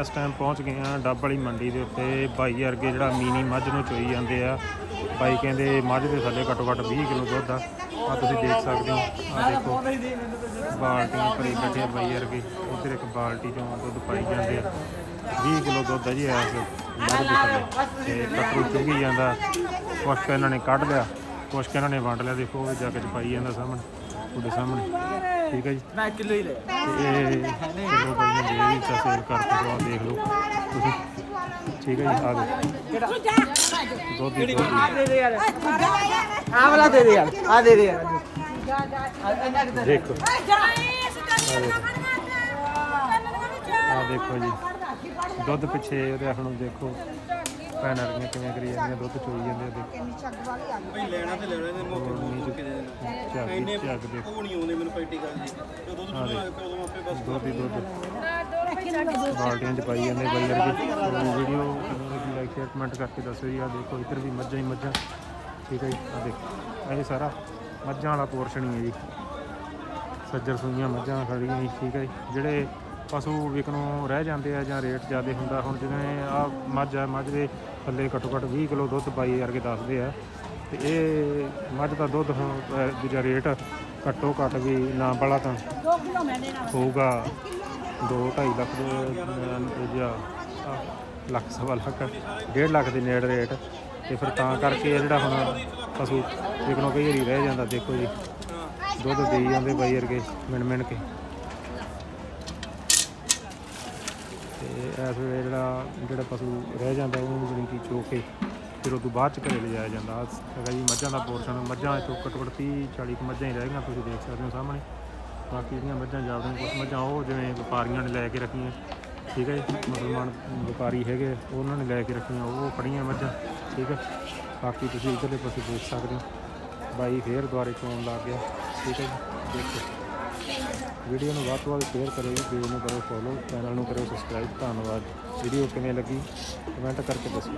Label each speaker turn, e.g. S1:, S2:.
S1: ਇਸ ਟਾਈਮ ਪਹੁੰਚ ਗਏ ਆ ਡੱਬ ਵਾਲੀ ਮੰਡੀ ਦੇ ਉੱਤੇ। ਬਾਈ ਅਰਗੇ ਜਿਹੜਾ ਮੀਨੀ ਮੱਝ ਨੂੰ ਚੋਈ ਜਾਂਦੇ ਆ। ਬਾਈ ਕਹਿੰਦੇ ਮੱਝ ਦੇ ਥੱਲੇ ਘੱਟੋ ਘੱਟ 20 ਕਿਲੋ ਦੁੱਧ ਆ। ਆ ਤੁਸੀਂ ਦੇਖ ਸਕਦੇ ਹੋ। ਆ ਦੇਖੋ, ਬਾਲਟੀਆਂ ਭਰੀ ਬੈਠੇ ਆ ਬਾਈ ਵਰਗੇ। ਇੱਧਰ ਇੱਕ ਬਾਲਟੀ ਚੋਂ ਦੁੱਧ ਪਾਈ ਜਾਂਦੇ ਆ। 20 ਕਿਲੋ ਦੁੱਧ ਆ ਜੀ ਇਸ ਮੱਝ ਦੇ ਥੱਲੇ। ਤੇ ਕਟਰੂ ਚੁਗੀ ਜਾਂਦਾ। ਕੁਛ ਕੁ ਇਹਨਾਂ ਨੇ ਕੱਢ ਲਿਆ, ਕੁਛ ਕੁ ਇਹਨਾਂ ਨੇ ਵੰਡ ਲਿਆ। ਦੇਖੋ ਉਹ ਜੱਗ ਚ ਪਾਈ ਜਾਂਦਾ ਸਾਹਮਣੇ, ਤੁਹਾਡੇ ਸਾਹਮਣੇ। ਠੀਕ ਹੈ ਜੀ
S2: ਮੈਂ ਕਿਲੋ ਹੀ ਲੈ
S1: ਤੇ ਇਹ ਕਿਲੋ ਬਾਈ ਨੇ ਦੇ ਵੀ ਸੇਲ ਕਰਕੇ ਦੇਖ ਲਓ ਤੁਸੀਂ ਠੀਕ ਹੈ ਜੀ ਆ ਦੇਖੋ ਦੁੱਧ ਦੀ।
S2: ਆ ਦੇ ਦੇ ਯਾਰ ਆ ਵਾਲਾ ਦੇ ਦੇ ਯਾਰ ਆ ਦੇ ਦੇ ਯਾਰ
S1: ਦੇਖੋ ਆ ਦੇਖੋ ਜੀ ਦੁੱਧ ਪਿੱਛੇ ਉਹਦੇ ਹੁਣ ਦੇਖੋ ਭੈਣਾਂ ਰਹੀਆਂ ਕਿਵੇਂ ਕਰੀ ਜਾਂਦੀਆਂ ਦੁੱਧ ਚੋਈ ਜਾਂਦੇ ਆ ਦੇਖੋ
S3: ਭਾਈ ਲੈਣਾ ਤੇ ਲੈਣਾ ਮੋਕੇ ਦੇ
S1: ਝੱਗ
S3: ਇੰਨੇ ਉਹ ਨਹੀਂ ਆਉਂਦੇ ਮੈਨੂੰ ਪੈਟੀ ਗੱਲ ਜੀ ਜਦੋਂ ਦੁੱਧ ਚੁਣਾ ਉਦੋਂ ਆਪੇ ਬਸ
S1: ਦੁੱਧ ਦੀ ਦੁੱਧ। ਬਾਲਟੀਆਂ ਚ ਪਾਈ ਜਾਂਦੇ ਬਾਈ ਵਰਗੀ। ਵੀਡੀਓ ਲਾਈਕ ਸ਼ੇਅਰ ਕਮੈਂਟ ਕਰਕੇ ਦੱਸੋ ਜੀ। ਆ ਦੇਖੋ ਇੱਧਰ ਵੀ ਮੱਝਾਂ ਹੀ ਮੱਝਾਂ। ਠੀਕ ਹੈ ਜੀ ਆ ਦੇਖੋ। ਇਹ ਸਾਰਾ ਮੱਝਾਂ ਵਾਲਾ ਪੋਰਸ਼ਨ ਹੀ ਹੈ ਜੀ। ਸੱਜਰ ਸੂਈਆਂ ਮੱਝਾਂ ਖੜੀਆਂ ਜੀ ਠੀਕ ਹੈ ਜੀ। ਜਿਹੜੇ ਪਸ਼ੂ ਵਿਕਣੋਂ ਰਹਿ ਜਾਂਦੇ ਆ ਜਾਂ ਰੇਟ ਜ਼ਿਆਦਾ ਹੁੰਦਾ ਹੁਣ ਜਿਵੇਂ ਆ ਮੱਝ ਆ ਮੱਝ ਦੇ ਥੱਲੇ ਘੱਟੋ ਘੱਟ 20 ਕਿਲੋ ਦੁੱਧ ਪਾਈ ਕਰਕੇ ਦੱਸਦੇ ਆ। ਤੇ ਇਹ ਮੱਝ ਦਾ ਦੁੱਧ ਹੁਣ ਅਹ, ਦੂਜਾ ਰੇਟ ਘੱਟੋ ਘੱਟ ਵੀ ਨਾ ਬੜਾ ਤਾਂ ਹੋਊਗਾ 2.5 ਲੱਖ ਦੇ ਅਹ, ਜਾਂ ਆਹ, ਲੱਖ ਸਵਾ ਲੱਖ ਡੇਢ ਲੱਖ ਦੇ ਨੇੜੇ ਰੇਟ। ਤੇ ਫਿਰ ਤਾਂ ਕਰਕੇ ਇਹ ਜਿਹੜਾ ਹੁਣ ਪਸ਼ੂ ਵਿਕਣੋਂ ਕਈ ਵਾਰੀ ਰਹਿ ਜਾਂਦਾ ਦੇਖੋ ਜੀ। ਦੁੱਧ ਦੇਈ ਜਾਂਦੇ ਬਾਈ ਵਰਗੇ ਮਿਣ ਮਿਣ ਕੇ। ਤੇ ਇਸ ਵੇਲੇ ਜਿਹੜਾ ਜਿਹੜਾ ਪਸ਼ੂ ਰਹਿ ਜਾਂਦਾ ਉਹਨੂੰ ਜਾਣੀ ਕਿ ਚੋ ਕੇ ਫਿਰ ਉਹ ਤੋਂ ਬਾਅਦ ਚ ਘਰੇ ਲਿਜਾਇਆ ਜਾਂਦਾ। ਆਹ ਹੈਗਾ ਜੀ, ਮੱਝਾਂ ਦਾ ਪੋਰਸ਼ਨ। ਮੱਝਾਂ ਤੋਂ ਘੱਟੋ ਘੱਟ 30 40 ਕੁ ਮੱਝਾਂ ਹੀ ਰਹਿ ਗਈਆਂ, ਤੁਸੀਂ ਦੇਖ ਸਕਦੇ ਹੋ ਸਾਹਮਣੇ। ਬਾਕੀ ਜਿਹੜੀਆਂ ਮੱਝਾਂ ਜਾਵੜੀਆਂ ਕੁਝ ਮੱਝਾਂ ਉਹ ਜਿਵੇਂ ਵਪਾਰੀਆਂ ਨੇ ਲੈ ਕੇ ਰੱਖੀਆਂ। ਠੀਕ ਹੈ ਜੀ, ਮੁਸਲਮਾਨ ਵਪਾਰੀ ਹੈਗੇ, ਉਹਨਾਂ ਨੇ ਲੈ ਕੇ ਰੱਖੀਆਂ, ਉਹ ਖੜੀਆਂ ਮੱਝਾਂ। ਠੀਕ ਹੈ, ਬਾਕੀ ਤੁਸੀਂ ਇਧਰਲੇ ਪਾਸੇ ਦੇਖ ਸਕਦੇ ਹੋ। ਬਾਈ ਫੇਰ ਦੁਆਰੇ ਚੋਣ ਲੱਗ ਗਿਆ। ਠੀਕ ਹੈ ਜੀ, ਦੇਖੋ। ਵੀਡੀਓ ਨੂੰ ਵੱਧ ਤੋਂ ਵੱਧ ਸ਼ੇਅਰ ਕਰਿਓ ਜੀ, ਪੇਜ ਨੂੰ ਕਰੋ ਫੋਲੋ ਚੈਨਲ ਨੂੰ ਕਰੋ ਸਬਸਕ੍ਰਾਈਬ ਧੰਨਵਾਦ। ਵੀਡੀਓ ਕਿਵੇਂ ਲੱਗੀ? ਕਮੈਂਟ ਕਰਕੇ ਦੱਸੋ।